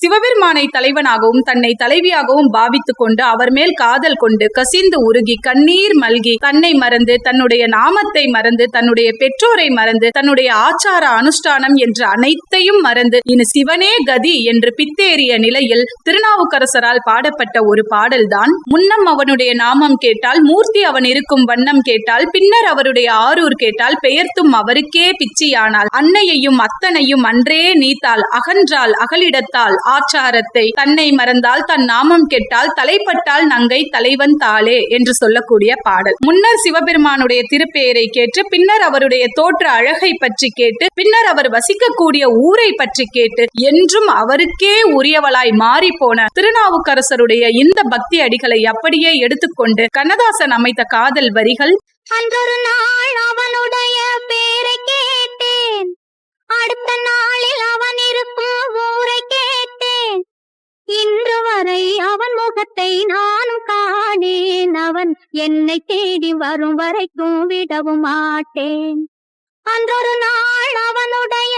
சிவபெருமானை தலைவனாகவும் தன்னை தலைவியாகவும் பாவித்துக் கொண்டு அவர் மேல் காதல் கொண்டு கசிந்து உருகி கண்ணீர் மல்கி தன்னை மறந்து தன்னுடைய நாமத்தை மறந்து தன்னுடைய பெற்றோரை மறந்து தன்னுடைய ஆச்சார அனுஷ்டானம் என்று அனைத்தையும் மறந்து இனி சிவனே கதி என்று பித்தேறிய நிலையில் திருநாவுக்கரசரால் பாடப்பட்ட ஒரு பாடல்தான் முன்னம் அவனுடைய நாமம் கேட்டால் மூர்த்தி அவன் இருக்கும் வண்ணம் கேட்டால் பின்னர் அவருடைய ஆரூர் கேட்டால் பெயர்த்தும் அவருக்கே பிச்சியானால் அன்னையையும் அத்தனையும் அன்றே நீத்தால் அகன்றால் அகலிடத்தால் ஆச்சாரத்தை தன்னை மறந்தால் தன் நாமம் கெட்டால் தலைப்பட்டால் நங்கை தலைவன் தாளே என்று சொல்லக்கூடிய பாடல். முன்னர் சிவபெருமானுடைய திருப்பெயரை கேட்டு பின்னர் அவருடைய தோற்ற அழகை பற்றி கேட்டு பின்னர் அவர் வசிக்கக்கூடிய ஊரை பற்றி கேட்டு என்றும் அவருக்கே உரியவளாய் மாறி போன திருநாவுக்கரசருடைய இந்த பக்தி அடிகளை அப்படியே எடுத்துக்கொண்டு கண்ணதாசன் அமைத்த காதல் வரிகள் அன்றொரு நாள் முகத்தை நானும் காணேன். அவன் என்னை தேடி வரும் வரைக்கும் விடவும் மாட்டேன். அன்றொரு நாள் அவனுடைய